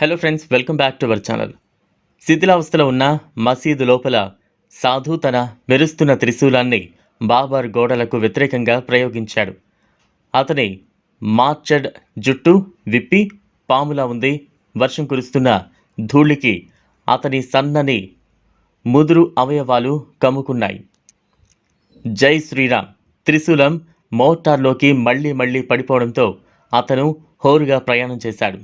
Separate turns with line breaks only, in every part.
Hello friends welcome back to our channel శిథిలావస్థలో ఉన్న మసీదు లోపల సాధు తన మెరుస్తున్న త్రిశూలాన్ని బాబర్ గోడలకు వ్యతిరేకంగా ప్రయోగించాడు. అతని మార్చడ్ జుట్టు విప్పి పాములా ఉంది. వర్షం కురుస్తున్న ధూళికి అతని సన్నని ముదురు అవయవాలు కమ్ముకున్నాయి. జై శ్రీరామ్! త్రిశూలం మోటార్లోకి మళ్ళీ మళ్ళీ పడిపోవడంతో అతను హోరుగా ప్రయాణం చేశాడు.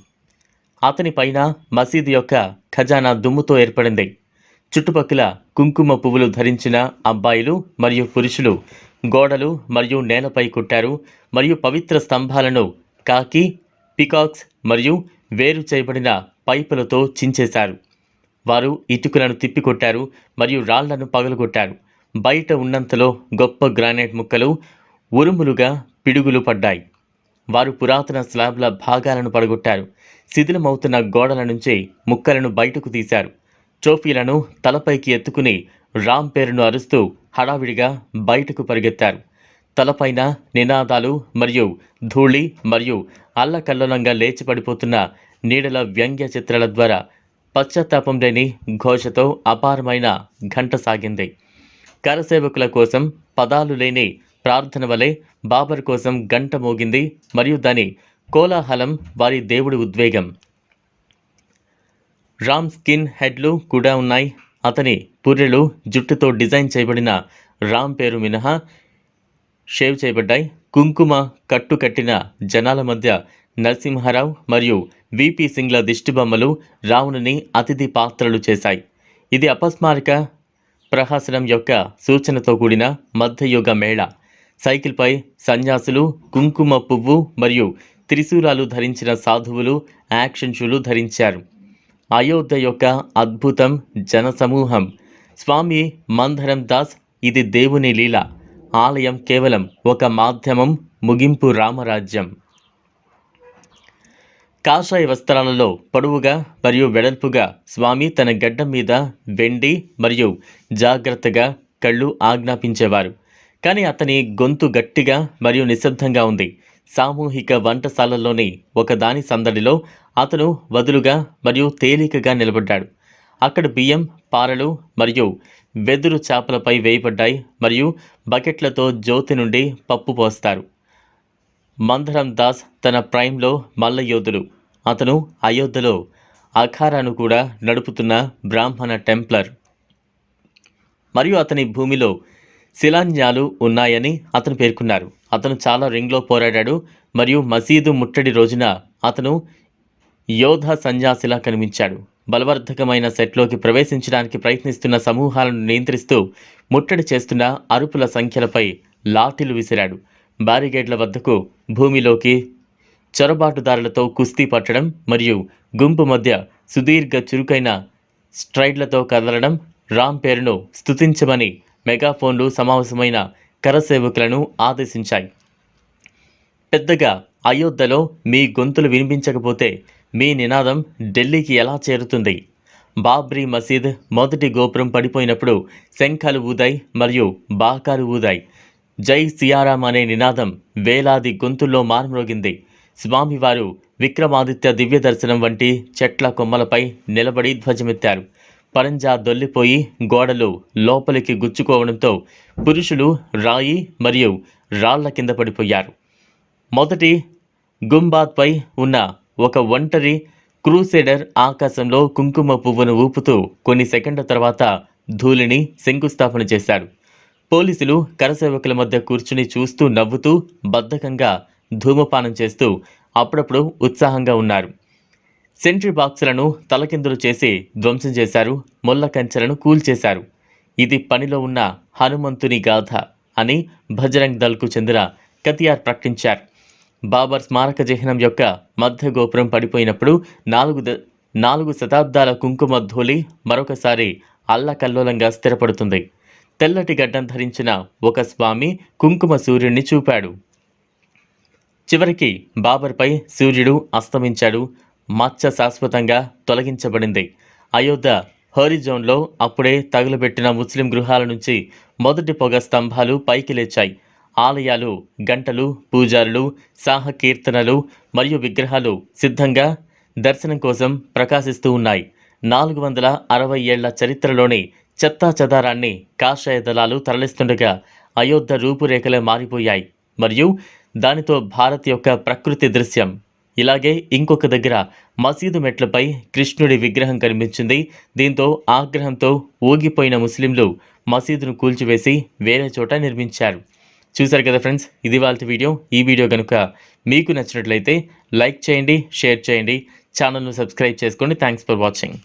అతని పైన మసీదు యొక్క ఖజానా దుమ్ముతో ఏర్పడింది. చుట్టుపక్కల కుంకుమ పువ్వులు ధరించిన అబ్బాయిలు మరియు పురుషులు గోడలు మరియు నేలపై కొట్టారు మరియు పవిత్ర స్తంభాలను కాకి పికాక్స్ మరియు వేరు చేయబడిన పైపులతో చించేశారు. వారు ఇటుకలను తిప్పికొట్టారు మరియు రాళ్ళను పగలగొట్టారు. బయట ఉన్నంతలో గొప్ప గ్రానైట్ ముక్కలు ఉరుములుగా పిడుగులు పడ్డాయి. వారు పురాతన స్లాబ్ల భాగాలను పడగొట్టారు. శిథిలమవుతున్న గోడల నుంచి ముక్కలను బయటకు తీశారు. ట్రోఫీలను తలపైకి ఎత్తుకుని రామ్ పేరును అరుస్తూ హడావిడిగా బయటకు పరిగెత్తారు. తలపైన నినాదాలు మరియు ధూళి మరియు అల్లకల్లోలంగా లేచి పడిపోతున్న నీడల వ్యంగ్య చిత్రాల ద్వారా పశ్చాత్తాపం లేని ఘోషతో అపారమైన ఘంట సాగింది. కరసేవకుల కోసం పదాలు లేని ప్రార్థన వలె బాబర్ కోసం గంట మోగింది మరియు దాని కోలాహలం వారి దేవుడి ఉద్వేగం. రామ్ స్కిన్ హెడ్లు కూడా ఉన్నాయి. అతని పుర్రెలు జుట్టుతో డిజైన్ చేయబడిన రామ్ పేరు మినహా షేవ్ చేయబడ్డాయి. కుంకుమ కట్టు కట్టిన జనాల మధ్య నరసింహారావు మరియు విపి సింగ్ల దిష్టిబొమ్మలు రావణుని అతిథి పాత్రలు చేశాయి. ఇది అపస్మారక ప్రహసనం యొక్క సూచనతో కూడిన మధ్యయుగ మేళ. సైకిల్పై సన్యాసులు కుంకుమ పువ్వు మరియు త్రిశూలాలు ధరించిన సాధువులు యాక్షన్ షూలు ధరించారు. అయోధ్య యొక్క అద్భుతం జనసమూహం. స్వామి మందరం దాస్ ఇది దేవుని లీల. ఆలయం కేవలం ఒక మాధ్యమం ముగింపు రామరాజ్యం. కాషాయ వస్త్రాలలో పొడవుగా మరియు వెడల్పుగా స్వామి తన గడ్డం మీద వెండి మరియు జాగ్రత్తగా కళ్ళు ఆజ్ఞాపించేవారు. కానీ అతని గొంతు గట్టిగా మరియు నిశ్శబ్దంగా ఉంది. సామూహిక వంటశాలలోని ఒకదాని సందడిలో అతను వదులుగా మరియు తేలికగా నిలబడ్డాడు. అక్కడ బియ్యం పారలు మరియు వెదురు చేపలపై వేయబడ్డాయి మరియు బకెట్లతో జ్యోతి నుండి పప్పు పోస్తారు. మందరం దాస్ తన ప్రైమ్లో మల్లయోధుడు అతను అయోధ్యలో అఖారాను కూడా నడుపుతున్న బ్రాహ్మణ టెంప్లర్. మరియు అతని భూమిలో శిలాన్యాలు ఉన్నాయని అతను పేర్కొన్నారు. అతను చాలా రింగ్లో పోరాడాడు మరియు మసీదు ముట్టడి రోజున అతను యోధ సన్యాసిలా కనిపించాడు. బలవర్ధకమైన సెట్లోకి ప్రవేశించడానికి ప్రయత్నిస్తున్న సమూహాలను నియంత్రిస్తూ ముట్టడి చేస్తున్న అరుపుల సంఖ్యలపై లాఠీలు విసిరాడు. బారిగేడ్ల వద్దకు భూమిలోకి చొరబాటుదారులతో కుస్తీ పట్టడం మరియు గుంపు మధ్య సుదీర్ఘ చురుకైన స్ట్రైడ్లతో కదలడం రామ్ పేరును స్తుతించమని మెగాఫోన్లు సమావేశమైన కరసేవకులను ఆదేశించాయి. పెద్దగా అయోధ్యలో మీ గొంతులు వినిపించకపోతే మీ నినాదం ఢిల్లీకి ఎలా చేరుతుంది? బాబ్రీ మసీద్ మొదటి గోపురం పడిపోయినప్పుడు శంఖాలు ఊదాయి మరియు బాకాలు ఊదాయి. జై సియారాం అనే నినాదం వేలాది గొంతుల్లో మార్మ్రోగింది స్వామివారు విక్రమాదిత్య దివ్య దర్శనం వంటి చెట్ల కొమ్మలపై నిలబడి ధ్వజమెత్తారు. పరంజా దొల్లిపోయి గోడలు లోపలికి గుచ్చుకోవడంతో పురుషులు రాయి మరియు రాళ్ళ కింద పడిపోయారు. మొదటి గుంబాత్పై ఉన్న ఒక ఒంటరి క్రూసెడర్ ఆకాశంలో కుంకుమ పువ్వును ఊపుతూ కొన్ని సెకండ్ల తర్వాత ధూళిని శంకుస్థాపన చేశాడు. పోలీసులు కరసేవకుల మధ్య కూర్చుని చూస్తూ నవ్వుతూ బద్ధకంగా ధూమపానం చేస్తూ అప్పుడప్పుడు ఉత్సాహంగా ఉన్నారు. సెంట్రీ బాక్సులను తలకిందులు చేసి ధ్వంసం చేశారు ముళ్ళ కంచెలను కూల్చేశారు. ఇది పనిలో ఉన్న హనుమంతుని గాథ అని భజరంగ్ దళ్కు చెందిన కతియార్ ప్రకటించారు. బాబర్ స్మారక చిహ్నం యొక్క మధ్య గోపురం పడిపోయినప్పుడు నాలుగు ద నాలుగు శతాబ్దాల కుంకుమ ధూళి మరొకసారి అల్లకల్లోలంగా స్థిరపడుతుంది. తెల్లటి గడ్డం ధరించిన ఒక స్వామి కుంకుమ సూర్యుడిని చూపాడు. చివరికి బాబర్పై సూర్యుడు అస్తమించాడు. మచ్చ శాశ్వతంగా తొలగించబడింది. అయోధ్య హోరిజోన్లో అప్పుడే తగులబెట్టిన ముస్లిం గృహాల నుంచి మొదటి పొగ స్తంభాలు పైకి లేచాయి. ఆలయాలు గంటలు పూజారులు సాహ కీర్తనలు మరియు విగ్రహాలు సిద్ధంగా దర్శనం కోసం ప్రకాశిస్తూ ఉన్నాయి. నాలుగు వందల అరవై ఏళ్ళ చరిత్రలోని చెత్తా చెదారాన్ని కాషాయ దళాలు తరలిస్తుండగా అయోధ్య రూపురేఖలే మారిపోయాయి. మరియు దానితో భారత్ యొక్క ప్రకృతి దృశ్యం ఇలాగే ఇంకొక దగ్గర మసీదు మెట్లపై కృష్ణుడి విగ్రహం కనిపించింది. దీంతో ఆగ్రహంతో ఊగిపోయిన ముస్లింలు మసీదును కూల్చివేసి వేరే చోట నిర్మించారు. చూశారు కదా ఫ్రెండ్స్ ఇది వాళ్ళ వీడియో. ఈ వీడియో కనుక మీకు నచ్చినట్లయితే లైక్ చేయండి షేర్ చేయండి ఛానల్ను సబ్స్క్రైబ్ చేసుకోండి. థ్యాంక్స్ ఫర్ వాచింగ్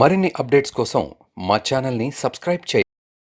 మరిన్ని అప్డేట్స్ కోసం మా ఛానల్ని సబ్స్క్రైబ్ చేయండి.